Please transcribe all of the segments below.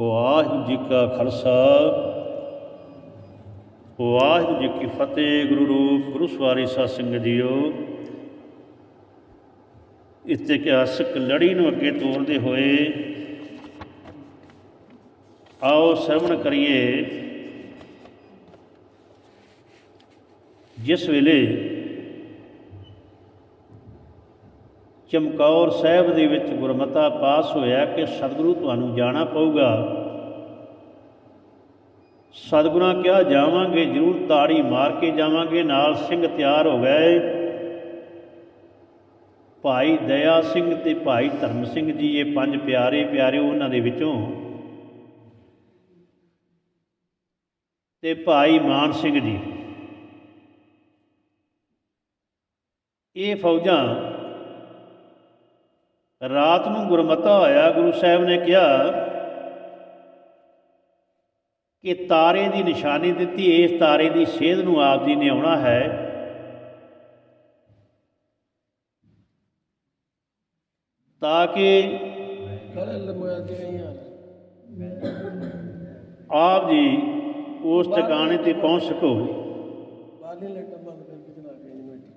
ਵਾਹਿਗੁਰੂ ਜੀ ਕਾ ਖਾਲਸਾ। ਵਾਹਿਗੁਰੂ ਜੀ ਕੀ ਫਤਿਹ, ਗੁਰੂ ਰੂਪ, ਗੁਰੂ ਸਵਾਰੀ ਸਾਧ ਸੰਗਤ ਜੀਓ। ਇਤਿਹਾਸਕ ਲੜੀ ਨੂੰ ਅੱਗੇ ਤੋਰਦੇ ਹੋਏ ਆਓ ਸਰਵਣ ਕਰੀਏ। ਜਿਸ ਵੇਲੇ ਚਮਕੌਰ ਸਾਹਿਬ ਦੇ ਵਿੱਚ ਗੁਰਮਤਾ ਪਾਸ ਹੋਇਆ ਕਿ ਸਤਿਗੁਰੂ ਤੁਹਾਨੂੰ ਜਾਣਾ ਪਊਗਾ। ਸਤਿਗੁਰਾਂ ਕਿਹਾ, ਜਾਵਾਂਗੇ, ਜ਼ਰੂਰ ਤਾੜੀ ਮਾਰ ਕੇ ਜਾਵਾਂਗੇ, ਨਾਲ ਸਿੰਘ ਤਿਆਰ ਹੋ ਗਏ। ਭਾਈ ਦਇਆ ਸਿੰਘ ਤੇ ਭਾਈ ਧਰਮ ਸਿੰਘ ਜੀ, ਇਹ ਪੰਜ ਪਿਆਰੇ ਪਿਆਰੇ ਉਹਨਾਂ ਦੇ ਵਿੱਚੋਂ। ਤੇ ਭਾਈ ਮਾਨ ਸਿੰਘ ਜੀ, ਇਹ ਫੌਜਾਂ ਰਾਤ ਨੂੰ ਗੁਰਮਤਾ ਹੋਇਆ, ਗੁਰੂ ਸਾਹਿਬ ਨੇ ਕਿਹਾ ਕਿ ਤਾਰੇ ਦੀ ਨਿਸ਼ਾਨੀ ਦਿੱਤੀ, ਇਸ ਤਾਰੇ ਦੀ ਸੇਧ ਨੂੰ ਆਪ ਜੀ ਨੇ ਆਉਣਾ ਹੈ। ਤਾਂ ਕਿ ਆਪ ਜੀ ਉਸ ਟਿਕਾਣੇ ਤੇ ਪਹੁੰਚ ਸਕੋ। ਬਾਹਰਲੀ ਲਾਈਟਾਂ ਬੰਦ ਕਰਕੇ ਚਲਾ ਕੇ ਨਹੀਂ ਬੈਠੀ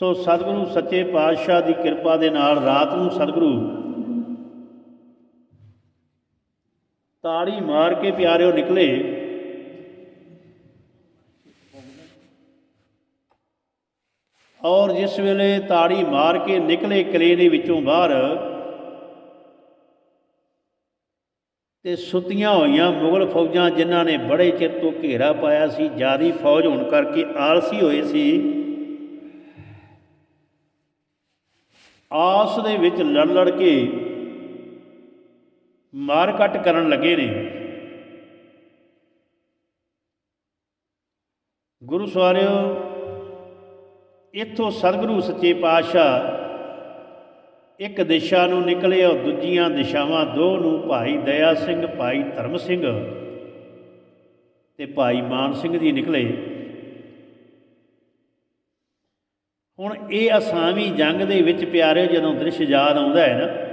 ਸੋ ਸਤਿਗੁਰੂ ਸੱਚੇ ਪਾਤਸ਼ਾਹ ਦੀ ਕਿਰਪਾ ਦੇ ਨਾਲ ਰਾਤ ਨੂੰ ਸਤਿਗੁਰੂ ਤਾੜੀ ਮਾਰ ਕੇ ਪਿਆਰਿਓ ਨਿਕਲੇ। ਔਰ ਜਿਸ ਵੇਲੇ ਤਾੜੀ ਮਾਰ ਕੇ ਨਿਕਲੇ ਕਿਲੇ ਦੇ ਵਿੱਚੋਂ ਬਾਹਰ, ਤੇ ਸੁੱਤੀਆਂ ਹੋਈਆਂ ਮੁਗਲ ਫੌਜਾਂ ਜਿਨ੍ਹਾਂ ਨੇ ਬੜੇ ਚਿਰ ਤੋਂ ਘੇਰਾ ਪਾਇਆ ਸੀ ਜਾਰੀ ਫੌਜ ਹੋਣ ਕਰਕੇ ਆਲਸੀ ਹੋਏ ਸੀ ਆਸ ਦੇ ਵਿੱਚ ਲੜ ਲੜ ਕੇ ਮਾਰ ਕੱਟ ਕਰਨ ਲੱਗੇ ਨੇ। ਗੁਰੂ ਸਵਾਰਿਓ, ਇੱਥੋਂ ਸਤਿਗੁਰੂ ਸੱਚੇ ਪਾਤਸ਼ਾਹ ਇੱਕ ਦਿਸ਼ਾ ਨੂੰ ਨਿਕਲੇ ਔਰ ਦੂਜੀਆਂ ਦਿਸ਼ਾਵਾਂ ਦੋ ਨੂੰ ਭਾਈ ਦਇਆ ਸਿੰਘ, ਭਾਈ ਧਰਮ ਸਿੰਘ ਤੇ ਭਾਈ ਮਾਨ ਸਿੰਘ ਜੀ ਨਿਕਲੇ। ਹੁਣ ਇਹ ਅਸਾਮੀ ਜੰਗ ਦੇ ਵਿੱਚ ਪਿਆਰੇ ਜਦੋਂ ਦ੍ਰਿਸ਼ ਯਾਦ ਆਉਂਦਾ ਹੈ ਨਾ,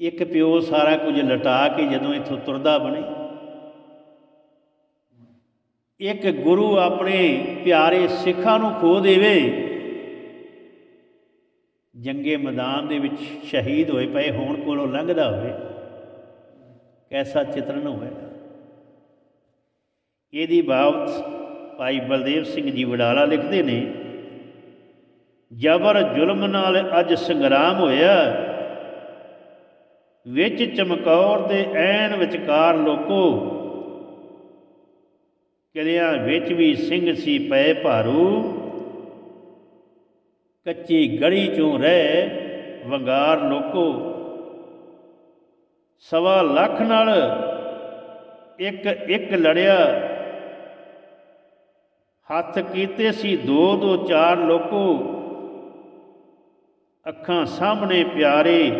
ਇੱਕ ਪਿਓ ਸਾਰਾ ਕੁਝ ਲਟਾ ਕੇ ਜਦੋਂ ਇੱਥੋਂ ਤੁਰਦਾ ਬਣੇ। ਇੱਕ ਗੁਰੂ ਆਪਣੇ ਪਿਆਰੇ ਸਿੱਖਾਂ ਨੂੰ ਖੋ ਦੇਵੇ। ਜੰਗੇ ਮੈਦਾਨ ਦੇ ਵਿੱਚ ਸ਼ਹੀਦ ਹੋਏ ਪਏ, ਹੋਣ ਕੋਲੋਂ ਲੰਘਦਾ ਹੋਵੇ। ਕੈਸਾ ਚਿਤਰਨ ਹੋਵੇਗਾ। ਇਹਦੀ ਬਾਬਤ ਭਾਈ ਬਲਦੇਵ ਸਿੰਘ ਜੀ ਵਡਾਲਾ ਲਿਖਦੇ ਨੇ, ਜਬਰ ਜ਼ੁਲਮ ਨਾਲ ਅੱਜ ਸੰਗਰਾਮ ਹੋਇਆ, ਵਿੱਚ ਚਮਕੌਰ ਦੇ ਐਨ ਵਿਚਕਾਰ ਲੋਕੋ ਕਿਲਿਆਂ ਵਿੱਚ ਵੀ ਸਿੰਘ ਸੀ ਪਏ ਭਾਰੂ, ਕੱਚੀ ਗੜੀ ਚੋਂ ਰਹਿ ਵੰਗਾਰ ਲੋਕੋ। ਸਵਾ ਲੱਖ ਨਾਲ ਇੱਕ ਇੱਕ ਲੜਿਆ ਹੱਥ ਕੀਤੇ ਸੀ, ਦੋ ਦੋ ਚਾਰ ਲੋਕੋ ਅੱਖਾਂ ਸਾਹਮਣੇ ਪਿਆਰੇ,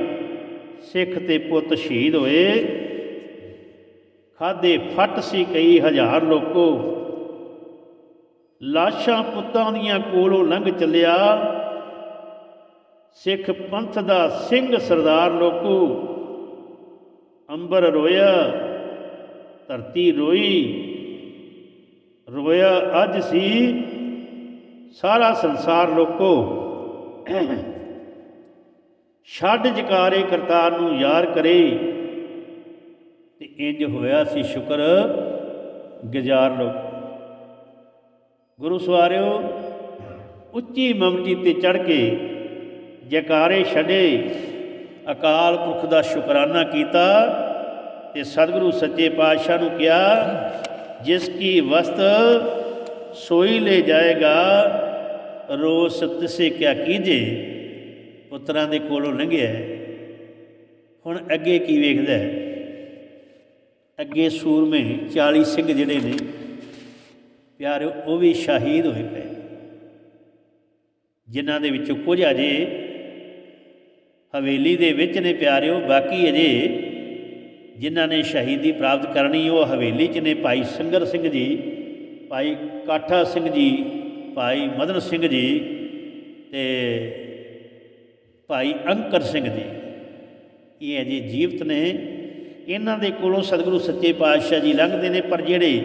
ਸਿੱਖ ਤੇ ਪੁੱਤ ਸ਼ਹੀਦ ਹੋਏ। ਖਾਦੇ ਫੱਟ ਸੀ ਕਈ ਹਜ਼ਾਰ ਲੋਕੋ। ਲਾਸ਼ਾਂ ਪੁੱਤਾਂ ਦੀਆਂ ਕੋਲੋਂ ਲੰਘ ਚੱਲਿਆ। ਸਿੱਖ ਪੰਥ ਦਾ ਸਿੰਘ ਸਰਦਾਰ ਲੋਕੋ, ਅੰਬਰ ਰੋਇਆ, ਧਰਤੀ ਰੋਈ। ਰੋਇਆ ਅੱਜ ਸੀ ਸਾਰਾ ਸੰਸਾਰ ਲੋਕੋ ਛੱਡ ਜਕਾਰੇ ਕਰਤਾਰ ਨੂੰ ਯਾਰ ਕਰੇ। ਤੇ ਇੰਜ ਹੋਇਆ ਸੀ ਸ਼ੁਕਰ ਗੁਜ਼ਾਰ ਲੋਕ। ਗੁਰੂ ਸਵਾਰਿਓ, ਉੱਚੀ ਮਮਟੀ ਤੇ ਚੜ ਕੇ ਜਕਾਰੇ ਛੱਡੇ, ਅਕਾਲ ਪੁਰਖ ਦਾ ਸ਼ੁਕਰਾਨਾ ਕੀਤਾ ਤੇ ਸਤਿਗੁਰੂ ਸੱਚੇ ਪਾਤਸ਼ਾਹ ਨੂੰ ਕਿਹਾ ਜਿਸ ਕੀ ਵਸਤ ਸੋਈ ਲੈ ਜਾਏਗਾ, ਰੋਸ ਤਿਸੇ ਕਿਆ ਕੀਜੇ, ਪੁੱਤਰਾਂ ਦੇ ਕੋਲੋਂ ਲੰਘਿਆ ਹੁਣ ਅੱਗੇ ਕੀ ਵੇਖਦਾ ਅੱਗੇ ਸੂਰਮੇ 40 ਸਿੰਘ ਜਿਹੜੇ ਨੇ ਪਿਆਰੇ ਉਹ ਵੀ ਸ਼ਹੀਦ ਹੋਏ ਪਏ ਜਿਨ੍ਹਾਂ ਦੇ ਵਿੱਚੋਂ ਕੁਝ ਅਜੇ ਹਵੇਲੀ ਦੇ ਵਿੱਚ ਨੇ ਪਿਆਰਿਓ, ਬਾਕੀ ਅਜੇ ਜਿਨ੍ਹਾਂ ਨੇ ਸ਼ਹੀਦੀ ਪ੍ਰਾਪਤ ਕਰਨੀ, ਉਹ ਹਵੇਲੀ 'ਚ ਨੇ ਭਾਈ ਸੰਗਰ ਸਿੰਘ ਜੀ, ਭਾਈ ਕਾਠਾ ਸਿੰਘ ਜੀ, ਭਾਈ ਮਦਨ ਸਿੰਘ ਜੀ ਤੇ ਭਾਈ ਅੰਕਰ ਸਿੰਘ ਜੀ। ਇਹ ਅਜੇ ਜੀਵਤ ਨੇ। ਇਹਨਾਂ ਦੇ ਕੋਲੋਂ ਸਤਿਗੁਰੂ ਸੱਚੇ ਪਾਤਸ਼ਾਹ ਜੀ ਲੰਘਦੇ ਨੇ, ਪਰ ਜਿਹੜੇ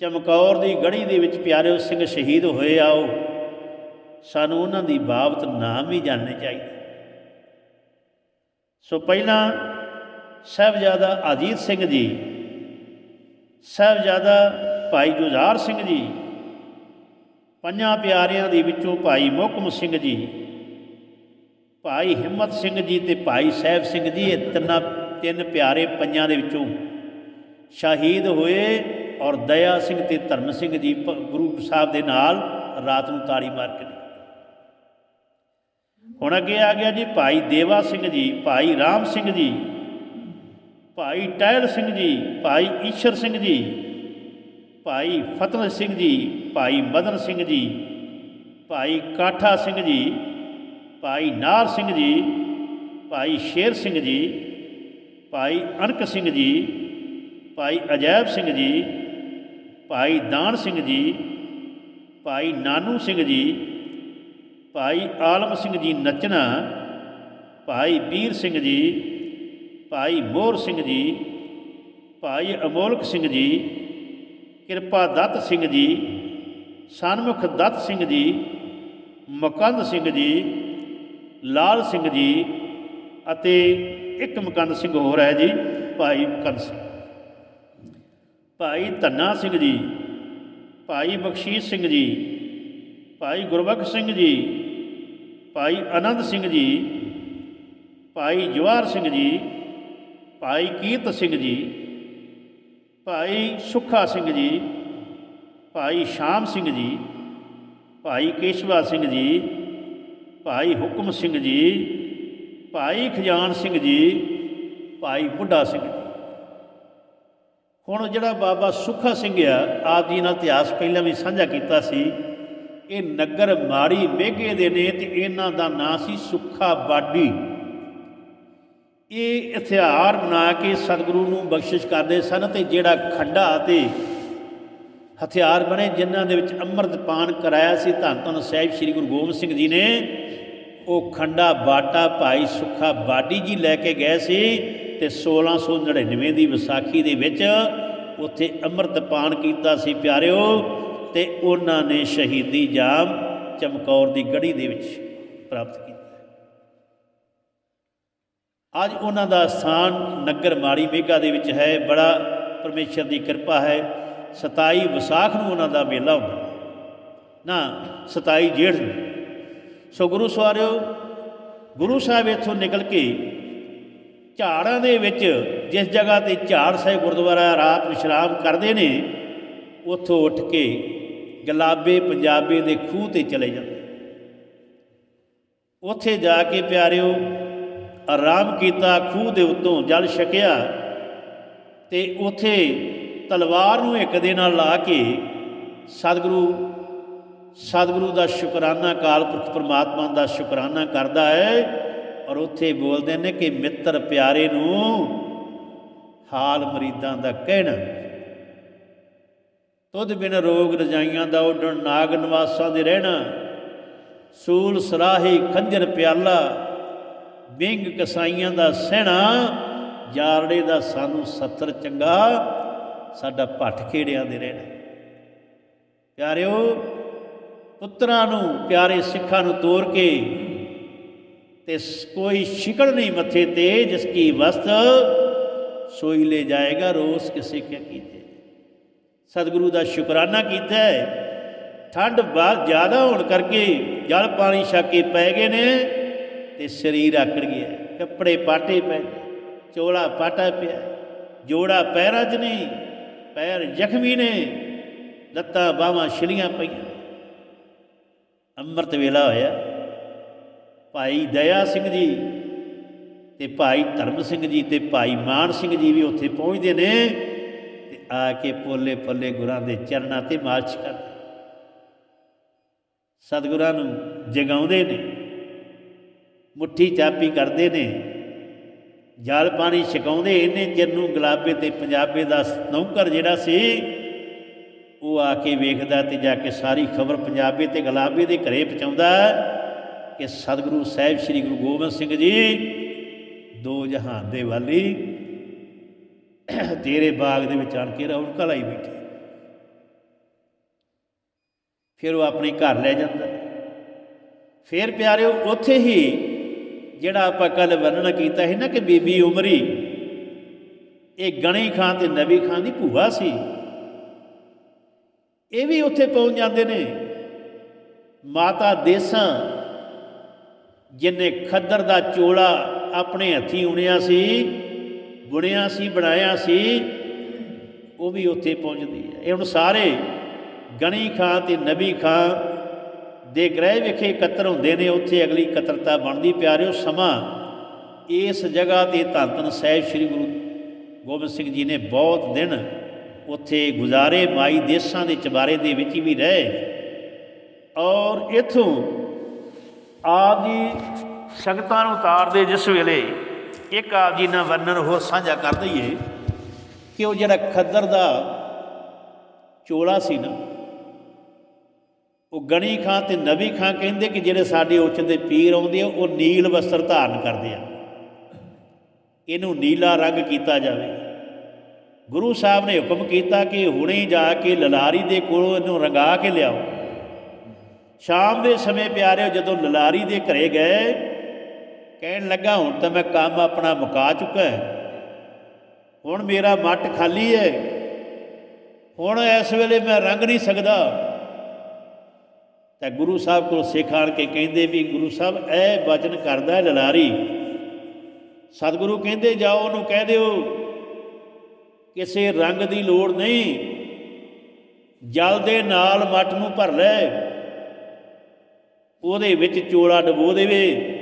ਚਮਕੌਰ ਦੀ ਗੜੀ ਦੇ ਵਿੱਚ ਪਿਆਰੇ ਸਿੰਘ ਸ਼ਹੀਦ ਹੋਏ ਆਓ, ਸਾਨੂੰ ਉਹਨਾਂ ਦੀ ਬਾਬਤ ਨਾਮ ਵੀ ਜਾਣਨੇ ਚਾਹੀਦੇ। ਸੋ ਪਹਿਲਾਂ ਸਾਹਿਬਜ਼ਾਦਾ ਅਜੀਤ ਸਿੰਘ ਜੀ, ਸਾਹਿਬਜ਼ਾਦਾ ਭਾਈ ਜੁਝਾਰ ਸਿੰਘ ਜੀ, ਪੰਜਾਂ ਪਿਆਰਿਆਂ ਦੇ ਵਿੱਚੋਂ ਭਾਈ ਮੁਕਮ ਸਿੰਘ ਜੀ, ਭਾਈ ਹਿੰਮਤ ਸਿੰਘ ਜੀ ਤੇ ਭਾਈ ਸਾਹਿਬ ਸਿੰਘ ਜੀ, ਇਹ ਤਿੰਨਾਂ, ਤਿੰਨ ਪਿਆਰੇ ਪੰਜਾਂ ਦੇ ਵਿੱਚੋਂ ਸ਼ਹੀਦ ਹੋਏ ਔਰ ਦਇਆ ਸਿੰਘ ਤੇ ਧਰਮ ਸਿੰਘ ਜੀ ਗੁਰੂ ਸਾਹਿਬ ਦੇ ਨਾਲ ਰਾਤ ਨੂੰ ਤਾੜੀ ਮਾਰ ਕੇ ਨਿਕਲੇ। ਹੁਣ ਅੱਗੇ ਆ ਗਿਆ ਜੀ ਭਾਈ ਦੇਵਾ ਸਿੰਘ ਜੀ, ਭਾਈ ਰਾਮ ਸਿੰਘ ਜੀ ਭਾਈ ਟਹਿਲ ਸਿੰਘ ਜੀ ਭਾਈ ਈਸ਼ਰ ਸਿੰਘ ਜੀ ਭਾਈ ਫਤਨ ਸਿੰਘ ਜੀ ਭਾਈ ਮਦਨ ਸਿੰਘ ਜੀ ਭਾਈ ਕਾਠਾ ਸਿੰਘ ਜੀ ਭਾਈ ਨਾਰ ਸਿੰਘ ਜੀ ਭਾਈ ਸ਼ੇਰ ਸਿੰਘ ਜੀ ਭਾਈ ਅਨਕ ਸਿੰਘ ਜੀ ਭਾਈ ਅਜੈਬ ਸਿੰਘ ਜੀ ਭਾਈ ਦਾਨ ਸਿੰਘ ਜੀ ਭਾਈ ਨਾਨੂ ਸਿੰਘ ਜੀ ਭਾਈ ਆਲਮ ਸਿੰਘ ਜੀ ਨਚਨਾ ਭਾਈ ਵੀਰ ਸਿੰਘ ਜੀ ਭਾਈ ਮੋਹਰ ਸਿੰਘ ਜੀ ਭਾਈ ਅਮੋਲਕ ਸਿੰਘ ਜੀ ਕਿਰਪਾ ਦੱਤ ਸਿੰਘ ਜੀ ਸਨਮੁਖ ਦੱਤ ਸਿੰਘ ਜੀ ਮਕੰਦ ਸਿੰਘ ਜੀ ਲਾਲ ਸਿੰਘ ਜੀ ਅਤੇ ਇੱਕ ਮਕੰਦ ਸਿੰਘ ਹੋਰ ਹੈ ਜੀ ਭਾਈ ਮਕੰਦ ਸਿੰਘ ਭਾਈ ਧੰਨਾ ਸਿੰਘ ਜੀ ਭਾਈ ਬਖਸ਼ੀਸ਼ ਸਿੰਘ ਜੀ ਭਾਈ ਗੁਰਬਖਸ਼ ਸਿੰਘ ਜੀ ਭਾਈ ਆਨੰਦ ਸਿੰਘ ਜੀ ਭਾਈ ਜਵਾਰ ਸਿੰਘ ਜੀ ਭਾਈ ਕੀਰਤ ਸਿੰਘ ਜੀ, ਭਾਈ ਸੁੱਖਾ ਸਿੰਘ ਜੀ, ਭਾਈ ਸ਼ਾਮ ਸਿੰਘ ਜੀ, ਭਾਈ ਕੇਸ਼ਵਾ ਸਿੰਘ ਜੀ, ਭਾਈ ਹੁਕਮ ਸਿੰਘ ਜੀ, ਭਾਈ ਖਜਾਨ ਸਿੰਘ ਜੀ, ਭਾਈ ਬੁੱਢਾ ਸਿੰਘ ਜੀ। ਹੁਣ ਜਿਹੜਾ ਬਾਬਾ ਸੁੱਖਾ ਸਿੰਘ ਆ, ਆਪ ਜੀ ਨਾਲ ਇਤਿਹਾਸ ਪਹਿਲਾਂ ਵੀ ਸਾਂਝਾ ਕੀਤਾ ਸੀ, ਇਹ ਨਗਰ ਮਾੜੀ ਮੇਘੇ ਦੇ ਨੇ ਤੇ ਇਹਨਾਂ ਦਾ ਨਾਂ ਸੀ ਸੁੱਖਾ ਬਾਡੀ। ਇਹ ਹਥਿਆਰ ਬਣਾ ਕੇ ਸਤਿਗੁਰੂ ਨੂੰ ਬਖਸ਼ਿਸ਼ ਕਰਦੇ ਸਨ ਤੇ ਜਿਹੜਾ ਖੰਡਾ ਤੇ ਹਥਿਆਰ ਬਣੇ, ਜਿਨ੍ਹਾਂ ਦੇ ਵਿੱਚ ਅੰਮ੍ਰਿਤ ਪਾਨ ਕਰਾਇਆ ਸੀ, ਧੰਨ ਧੰਨ ਸਾਹਿਬ ਸ੍ਰੀ ਗੁਰੂ ਗੋਬਿੰਦ ਸਿੰਘ ਜੀ ਨੇ, ਉਹ ਖੰਡਾ ਬਾਟਾ ਭਾਈ ਸੁੱਖਾ ਬਾਡੀ ਜੀ ਲੈ ਕੇ ਗਏ ਸੀ ਤੇ 1699 ਦੀ ਵਿਸਾਖੀ ਦੇ ਵਿੱਚ ਉੱਥੇ ਅੰਮ੍ਰਿਤ ਪਾਨ ਕੀਤਾ ਸੀ, ਪਿਆਰਿਓ, ਤੇ ਉਹਨਾਂ ਨੇ ਸ਼ਹੀਦੀ ਜਾਮ ਚਮਕੌਰ ਦੀ ਗੜੀ ਦੇ ਵਿੱਚ ਪ੍ਰਾਪਤ ਅੱਜ ਉਹਨਾਂ ਦਾ ਸਥਾਨ ਨਗਰ ਮਾੜੀ ਮੇਗਾ ਦੇ ਵਿੱਚ ਹੈ, ਬੜਾ ਪਰਮੇਸ਼ਰ ਦੀ ਕਿਰਪਾ ਹੈ। 27 ਵਿਸਾਖ ਨੂੰ ਉਹਨਾਂ ਦਾ ਮੇਲਾ ਹੁੰਦਾ ਨਾ 27 ਜੇਠ ਨੂੰ। ਸੋ ਗੁਰੂ ਸਵਾਰਿਓ, ਗੁਰੂ ਸਾਹਿਬ ਇੱਥੋਂ ਨਿਕਲ ਕੇ ਝਾੜਾਂ ਦੇ ਵਿੱਚ, ਜਿਸ ਜਗ੍ਹਾ ਤੇ ਝਾੜ ਸਾਹਿਬ ਗੁਰਦੁਆਰਾ ਰਾਤ ਵਿਸ਼ਰਾਮ ਕਰਦੇ ਨੇ, ਉੱਥੋਂ ਉੱਠ ਕੇ ਗਲਾਬੇ ਪੰਜਾਬੇ ਦੇ ਖੂਹ ਤੇ ਚਲੇ ਜਾਂਦੇ ਉੱਥੇ ਜਾ ਕੇ ਪਿਆਰਿਓ ਆਰਾਮ ਕੀਤਾ, ਖੂਹ ਦੇ ਉੱਤੋਂ ਜਲ ਛਕਿਆ ਤੇ ਉੱਥੇ ਤਲਵਾਰ ਨੂੰ ਇੱਕ ਦੇ ਨਾਲ ਲਾ ਕੇ ਸਤਿਗੁਰੂ ਸਤਿਗੁਰੂ ਦਾ ਸ਼ੁਕਰਾਨਾ ਕਾਲ, ਪੁਰਖ ਪਰਮਾਤਮਾ ਦਾ ਸ਼ੁਕਰਾਨਾ ਕਰਦਾ ਹੈ ਔਰ ਉੱਥੇ ਬੋਲਦੇ ਨੇ ਕਿ ਮਿੱਤਰ ਪਿਆਰੇ ਨੂੰ ਹਾਲ ਮਰੀਦਾਂ ਦਾ ਕਹਿਣਾ। ਤੁਧ ਬਿਨ ਰੋਗ ਰਜਾਈਆਂ ਦਾ ਉੱਡਣ, ਨਾਗ ਨਿਵਾਸਾਂ ਦੇ ਰਹਿਣਾ, ਸੂਲ ਸਰਾਹੀ ਖੰਜਰ ਪਿਆਲਾ ਵਿੰਗ ਕਸਾਈਆਂ ਦਾ ਸਹਿਣਾ, ਯਾਰੜੇ ਦਾ ਸਾਨੂੰ ਸੱਤਰ ਚੰਗਾ, ਸਾਡਾ ਭੱਠ ਖੇੜਿਆਂ ਦੇ ਰਹਿਣਾ। ਪਿਆਰਿਓ, ਪੁੱਤਰਾਂ ਨੂੰ, ਪਿਆਰੇ ਸਿੱਖਾਂ ਨੂੰ ਤੋਰ ਕੇ, ਤੇ ਕੋਈ ਸ਼ਿਕੜ ਨਹੀਂ ਮੱਥੇ ਤੇ, ਜਿਸ ਕੀ ਵਸਤ ਸੋਈ ਲੈ ਜਾਏਗਾ, ਰੋਸ ਕਿਸੇ ਕੇ ਕੀਤੇ। ਸਤਿਗੁਰੂ ਦਾ ਸ਼ੁਕਰਾਨਾ ਕੀਤਾ ਹੈ। ਠੰਡ ਬਾਅਦ ਜ਼ਿਆਦਾ ਹੋਣ ਕਰਕੇ ਜਲ ਪਾਣੀ ਛਕ ਕੇ ਪੈ ਗਏ ਨੇ। ਤੇ ਸਰੀਰ ਆਕੜ ਗਿਆ ਕੱਪੜੇ ਪਾਟੇ ਪਏ ਚੋਲਾ ਪਾਟਾ ਪਿਆ ਜੋੜਾ ਪੈਰਾਂ 'ਚ ਨਹੀਂ, ਪੈਰ ਜ਼ਖਮੀ ਨੇ। ਲੱਤਾਂ ਬਾਹਾਂ ਛਿਲੀਆਂ ਪਈਆਂ ਅੰਮ੍ਰਿਤ ਵੇਲਾ ਹੋਇਆ। ਭਾਈ ਦਇਆ ਸਿੰਘ ਜੀ ਤੇ ਭਾਈ ਧਰਮ ਸਿੰਘ ਜੀ ਤੇ ਭਾਈ ਮਾਨ ਸਿੰਘ ਜੀ ਵੀ ਉੱਥੇ ਪਹੁੰਚਦੇ ਨੇ ਤੇ ਆ ਕੇ ਪੋਲੇ ਪੱਲੇ ਗੁਰਾਂ ਦੇ ਚਰਨਾਂ ਤੇ ਮਾਰਚ ਕਰਦੇ ਸਤਿਗੁਰਾਂ ਨੂੰ ਜਗਾਉਂਦੇ ਨੇ। ਮੁੱਠੀ ਚਾਪੀ ਕਰਦੇ ਨੇ। ਜਲ ਪਾਣੀ ਛਕਾਉਂਦੇ ਇਹਨੇ ਚਿਰ ਨੂੰ ਗੁਲਾਬੇ ਤੇ ਪੰਜਾਬੇ ਦਾ ਨੌਕਰ ਜਿਹੜਾ ਸੀ, ਉਹ ਆ ਕੇ ਵੇਖਦਾ ਤੇ ਜਾ ਕੇ ਸਾਰੀ ਖਬਰ ਪੰਜਾਬੇ ਤੇ ਗੁਲਾਬੇ ਦੇ ਘਰੇ ਪਹੁੰਚਾਉਂਦਾ ਕਿ ਸਤਿਗੁਰੂ ਸਾਹਿਬ ਸ੍ਰੀ ਗੁਰੂ ਗੋਬਿੰਦ ਸਿੰਘ ਜੀ, ਦੋ ਜਹਾਨ ਦੇ ਵਾਲੀ, ਤੇਰੇ ਬਾਗ ਦੇ ਵਿੱਚ ਆਣ ਕੇ ਰੌਣਕਾਂ ਲਾਈ ਬੈਠੇ। ਫਿਰ ਉਹ ਆਪਣੇ ਘਰ ਲੈ ਜਾਂਦਾ। ਫਿਰ ਪਿਆਰਿਓ, ਉੱਥੇ ਹੀ ਜਿਹੜਾ ਆਪਾਂ ਕੱਲ ਵਰਣਨ ਕੀਤਾ ਸੀ ਨਾ ਕਿ ਬੀਬੀ ਉਮਰੀ, ਇਹ ਗਣੀ ਖਾਂ ਤੇ ਨਬੀ ਖਾਂ ਦੀ ਭੂਆ ਸੀ। ਇਹ ਵੀ ਉੱਥੇ ਪਹੁੰਚ ਜਾਂਦੇ ਨੇ। ਮਾਤਾ ਦੇਸਾਂ, ਜਿਨੇ ਖੱਦਰ ਦਾ ਚੋਲਾ ਆਪਣੇ ਹੱਥੀਂ ਉਣਿਆ ਸੀ, ਬੁਣਿਆ ਸੀ, ਬਣਾਇਆ ਸੀ, ਉਹ ਵੀ ਉੱਥੇ ਪਹੁੰਚਦੀ ਹੈ। ਇਹ ਹੁਣ ਸਾਰੇ ਗਣੀ ਖਾਂ ਤੇ ਨਬੀ ਖਾਂ ਦੇ ਗ੍ਰਹਿ ਵਿਖੇ ਇਕੱਤਰ ਹੁੰਦੇ ਨੇ, ਉੱਥੇ ਅਗਲੀ ਇਕੱਤਰਤਾ ਬਣਦੀ, ਪਿਆਰਿਓ, ਸਮਾਂ ਇਸ ਜਗ੍ਹਾ ਤੇ ਧੰਨ ਧੰਨ ਸਾਹਿਬ ਸ੍ਰੀ ਗੁਰੂ ਗੋਬਿੰਦ ਸਿੰਘ ਜੀ ਨੇ ਬਹੁਤ ਦਿਨ ਉੱਥੇ ਗੁਜ਼ਾਰੇ, ਮਾਈ ਦੇਸਾਂ ਦੇ ਚਬਾਰੇ ਦੇ ਵਿੱਚ ਵੀ ਰਹੇ ਔਰ ਇਥੋਂ ਆਪ ਜੀ ਸੰਗਤਾਂ ਨੂੰ ਉਤਾਰਦੇ ਜਿਸ ਵੇਲੇ ਇੱਕ ਆਪ ਜੀ ਨਾਲ ਵਰਣਨ ਹੋਰ ਸਾਂਝਾ ਕਰ ਦਈਏ ਕਿ ਉਹ ਜਿਹੜਾ ਖੱਦਰ ਦਾ ਚੋਲਾ ਸੀ ਨਾ ਉਹ ਗਣੀ ਖਾਂ ਤੇ ਨਬੀ ਖਾਂ ਕਹਿੰਦੇ ਕਿ ਜਿਹੜੇ ਸਾਡੇ ਉੱਚ ਦੇ ਪੀਰ ਆਉਂਦੇ ਆ, ਉਹ ਨੀਲ ਵਸਤਰ ਧਾਰਨ ਕਰਦੇ ਆ। ਇਹਨੂੰ ਨੀਲਾ ਰੰਗ ਕੀਤਾ ਜਾਵੇ। ਗੁਰੂ ਸਾਹਿਬ ਨੇ ਹੁਕਮ ਕੀਤਾ ਕਿ ਹੁਣੇ ਜਾ ਕੇ ਲਲਾਰੀ ਦੇ ਕੋਲੋਂ ਇਹਨੂੰ ਰੰਗਾ ਕੇ ਲਿਆਓ। ਸ਼ਾਮ ਦੇ ਸਮੇਂ ਪਿਆਰਿਓ, ਜਦੋਂ ਲਲਾਰੀ ਦੇ ਘਰੇ ਗਏ, ਕਹਿਣ ਲੱਗਾ, ਹੁਣ ਤਾਂ ਮੈਂ ਕੰਮ ਆਪਣਾ ਮੁਕਾ ਚੁੱਕਾ ਹੁਣ ਮੇਰਾ ਮੱਟ ਖਾਲੀ ਹੈ। ਹੁਣ ਇਸ ਵੇਲੇ ਮੈਂ ਰੰਗ ਨਹੀਂ ਸਕਦਾ। ਤਾਂ ਗੁਰੂ ਸਾਹਿਬ ਕੋਲ ਸਿੱਖ ਆਣ ਕੇ ਕਹਿੰਦੇ ਵੀ ਗੁਰੂ ਸਾਹਿਬ, ਇਹ ਵਚਨ ਕਰਦਾ ਲਲਾਰੀ। ਸਤਿਗੁਰੂ ਕਹਿੰਦੇ, ਜਾਓ, ਉਹਨੂੰ ਕਹਿ ਦਿਓ, ਕਿਸੇ ਰੰਗ ਦੀ ਲੋੜ ਨਹੀਂ। ਜਲ ਦੇ ਨਾਲ ਮੱਟ ਨੂੰ ਭਰ ਲੈ। ਉਹਦੇ ਵਿੱਚ ਚੋਲਾ ਡਬੋ ਦੇਵੇ।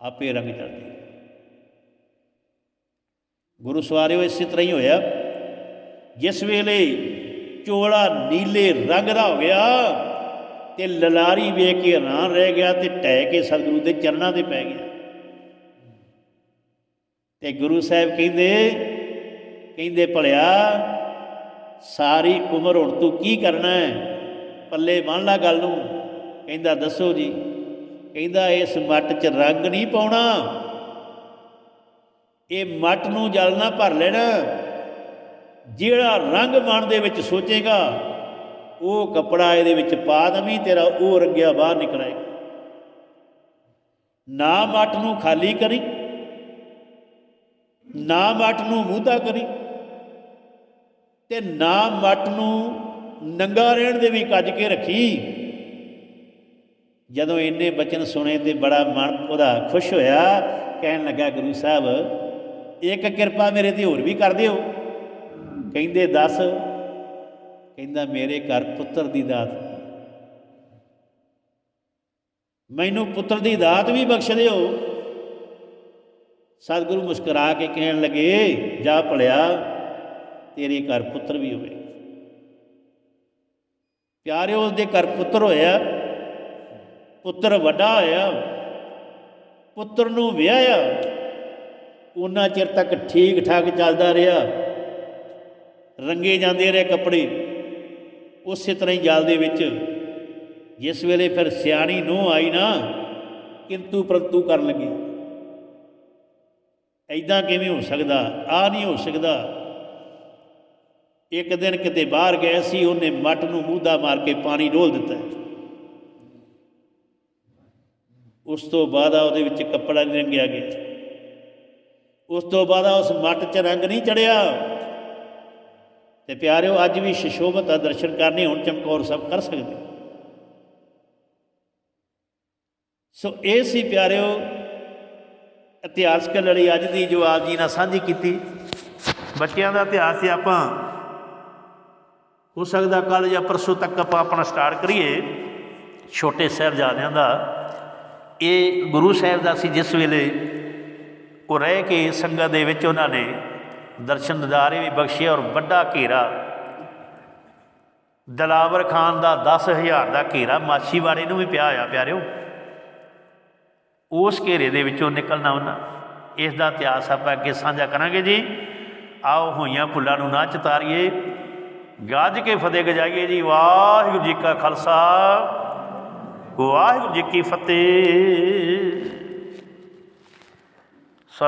ਆਪੇ ਰੰਗ ਚੜ ਜਾਏਗਾ। ਗੁਰੂ ਸਵਾਰਿਓ, ਇਸੇ ਤਰ੍ਹਾਂ ਹੀ ਹੋਇਆ। ਜਿਸ ਵੇਲੇ ਚੋਲਾ ਨੀਲੇ ਰੰਗ ਦਾ ਹੋ ਗਿਆ ਤੇ ਲਲਾਰੀ ਵੇਖ ਕੇ ਹੈਰਾਨ ਰਹਿ ਗਿਆ ਤੇ ਟਹਿ ਕੇ ਸਤਿਗੁਰੂ ਦੇ ਚਰਨਾਂ ਤੇ ਪੈ ਗਿਆ। ਤੇ ਗੁਰੂ ਸਾਹਿਬ ਕਹਿੰਦੇ ਕਹਿੰਦੇ ਭਲਿਆ, ਸਾਰੀ ਉਮਰ ਹੁਣ ਤੂੰ ਕੀ ਕਰਨਾ ਹੈ? ਪੱਲੇ ਬੰਨ ਲਾ ਗੱਲ ਨੂੰ। ਕਹਿੰਦਾ, ਦੱਸੋ ਜੀ। ਕਹਿੰਦਾ, ਇਸ ਮੱਟ 'ਚ ਰੰਗ ਨਹੀਂ ਪਾਉਣਾ। ਇਹ ਮੱਟ ਨੂੰ ਜਲ ਨਾ ਭਰ ਲੈਣਾ। ਜਿਹੜਾ ਰੰਗ ਮਨ ਦੇ ਵਿੱਚ ਸੋਚੇਗਾ ਉਹ ਕਪੜਾ ਇਹਦੇ ਵਿੱਚ ਪਾ ਦਵੀਂ, ਤੇਰਾ ਉਹ ਰੰਗਿਆ ਬਾਹਰ ਨਿਕਲ ਨਾ ਮੱਟ ਨੂੰ ਖਾਲੀ ਕਰੀ, ਨਾ ਮੱਟ ਨੂੰ ਮੂਧਾ ਕਰੀ ਤੇ ਨਾ ਮੱਟ ਨੂੰ ਨੰਗਾ ਰਹਿਣ ਦੇ ਵੀ ਕੱਜ ਕੇ ਰੱਖੀ। ਜਦੋਂ ਇੰਨੇ ਬਚਨ ਸੁਣੇ ਤੇ ਬੜਾ ਮਨ ਉਹਦਾ ਖੁਸ਼ ਹੋਇਆ, ਕਹਿਣ ਲੱਗਾ, ਗੁਰੂ ਸਾਹਿਬ, ਇੱਕ ਕਿਰਪਾ ਮੇਰੇ ਤੇ ਹੋਰ ਵੀ ਕਰ ਦਿਓ। ਕਹਿੰਦੇ, ਦੱਸ ਕਹਿੰਦਾ, ਮੇਰੇ ਘਰ ਪੁੱਤਰ ਦੀ ਦਾਤ ਮੈਨੂੰ ਪੁੱਤਰ ਦੀ ਦਾਤ ਵੀ ਬਖਸ਼ ਦਿਓ। ਸਤਿਗੁਰੂ ਮੁਸਕਰਾ ਕੇ ਕਹਿਣ ਲੱਗੇ, ਜਾ ਭਲਿਆ, ਤੇਰੇ ਘਰ ਪੁੱਤਰ ਵੀ ਹੋਵੇ ਪਿਆਰਿਓ ਉਸਦੇ ਘਰ ਪੁੱਤਰ ਹੋਇਆ। ਪੁੱਤਰ ਵੱਡਾ ਹੋਇਆ। ਪੁੱਤਰ ਨੂੰ ਵਿਆਹਿਆ। ਉਹਨਾਂ ਚਿਰ ਤੱਕ ਠੀਕ ਠਾਕ ਚੱਲਦਾ ਰਿਹਾ। ਰੰਗੇ ਜਾਂਦੇ ਰਹੇ ਕੱਪੜੇ। ਉਸੇ ਤਰ੍ਹਾਂ ਹੀ ਜਲ ਦੇ ਵਿੱਚ। ਜਿਸ ਵੇਲੇ ਫਿਰ ਸਿਆਣੀ ਨੂੰ ਆਈ ਨਾ, ਕਿੰਤੂ ਪ੍ਰੰਤੂ ਕਰਨ ਲੱਗੀ। ਐਦਾਂ ਕਿਵੇਂ ਹੋ ਸਕਦਾ? ਆ ਨਹੀਂ ਹੋ ਸਕਦਾ। ਇੱਕ ਦਿਨ ਕਿਤੇ ਬਾਹਰ ਗਏ ਸੀ, ਉਹਨੇ ਮੱਟ ਨੂੰ ਮੂਧਾ ਮਾਰ ਕੇ ਪਾਣੀ ਡੋਲ ਦਿੱਤਾ। ਉਸ ਤੋਂ ਬਾਅਦ ਆ ਉਹਦੇ ਵਿੱਚ ਕੱਪੜਾ ਨਹੀਂ ਰੰਗਿਆ ਗਿਆ। ਉਸ ਤੋਂ ਬਾਅਦ ਉਸ ਮੱਟ 'ਚ ਰੰਗ ਨਹੀਂ ਚੜਿਆ। ਤੇ ਪਿਆਰਿਓ, ਅੱਜ ਵੀ ਸ਼ਿਸ਼ੋਭਤ ਦਾ ਦਰਸ਼ਨ ਕਰਨੇ ਹੁਣ ਚਮਕੌਰ ਸਾਹਿਬ ਕਰ ਸਕਦੇ ਸੋ ਇਹ ਸੀ ਪਿਆਰਿਓ, ਇਤਿਹਾਸਕ ਲੜੀ ਅੱਜ ਦੀ ਜੋ ਆਪ ਜੀ ਨਾਲ ਸਾਂਝੀ ਕੀਤੀ। ਬੱਚਿਆਂ ਦਾ ਇਤਿਹਾਸ ਹੀ ਆਪਾਂ ਹੋ ਸਕਦਾ ਕੱਲ ਜਾਂ ਪਰਸੋਂ ਤੱਕ ਆਪਾਂ ਆਪਣਾ ਸਟਾਰਟ ਕਰੀਏ, ਛੋਟੇ ਸਾਹਿਬਜ਼ਾਦਿਆਂ ਦਾ। ਇਹ ਗੁਰੂ ਸਾਹਿਬ ਦਾ ਸੀ ਜਿਸ ਵੇਲੇ ਉਹ ਰਹਿ ਕੇ ਸੰਗਤ ਦੇ ਵਿੱਚ ਉਹਨਾਂ ਨੇ ਦਰਸ਼ਨ ਦਿਦਾਰੇ ਵੀ ਬਖਸ਼ੇ ਔਰ ਵੱਡਾ ਘੇਰਾ। ਦਲਾਵਰ ਖਾਨ ਦਾ 10000 ਦਾ ਘੇਰਾ ਮਾਛੀਵਾੜੇ ਨੂੰ ਵੀ ਪਿਆ ਆ ਪਿਆਰਿਓ। ਉਸ ਘੇਰੇ ਦੇ ਵਿੱਚੋਂ ਨਿਕਲਣਾ ਉਹਨਾਂ। ਇਸ ਦਾ ਇਤਿਹਾਸ ਆਪਾਂ ਅੱਗੇ ਸਾਂਝਾ ਕਰਾਂਗੇ ਜੀ। ਆਓ ਹੋਈਆਂ ਭੁੱਲਾਂ ਨੂੰ ਨਾ ਚਤਾਰੀਏ। ਗੱਜ ਕੇ ਫਤਿਹ ਗਜਾਈਏ ਜੀ। ਵਾਹਿਗੁਰੂ ਜੀ ਕਾ ਖਾਲਸਾ। ਵਾਹਿਗੁਰੂ ਜੀ ਕੀ ਫਤਿਹ।